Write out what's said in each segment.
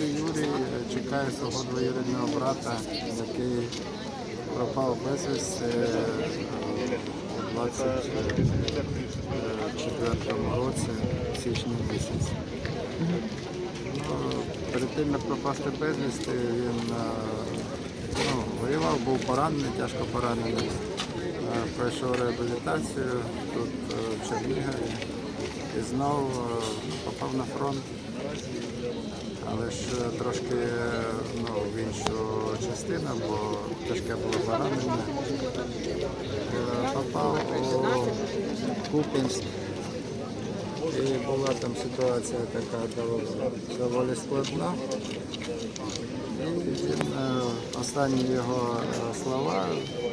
звати Юрій, е, чекаю свого двоюрідного брата, який пропав безвісти е, у 24 році, в січні місяці. Ну, перед тим, як пропасти безвісти, він е, ну, воював, був поранений, тяжко поранений. Е, Пройшов реабілітацію тут е, в Чернігові і знову е, попав на фронт. Е, трошки ну, в іншу частину, бо тяжке було поранення. Е, Попав у Купінськ. І була там ситуація така доволі, складна. І він, е, останні його слова,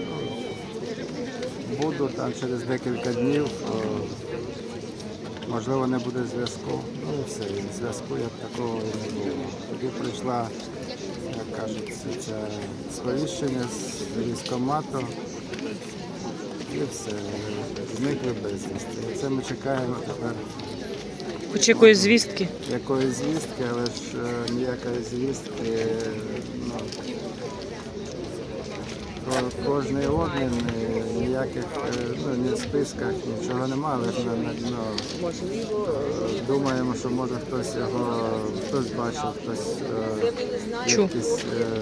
ну, буду там через декілька днів, можливо, не буде зв'язку. Ну і все, зв'язку як такого і не було. Тоді прийшла, як кажуть, це, сповіщення з військкомату. І все, зникли безвісти. Це ми чекаємо тепер Хоч якоїсь звістки. якоїсь звістки, але ж е, ніякої звістки. е, Ну, кожний обмін, е, ніяких е, ну, ні в списках, нічого немає, але ми, ну, думаємо, що може хтось його хтось бачив, хтось е, якісь е,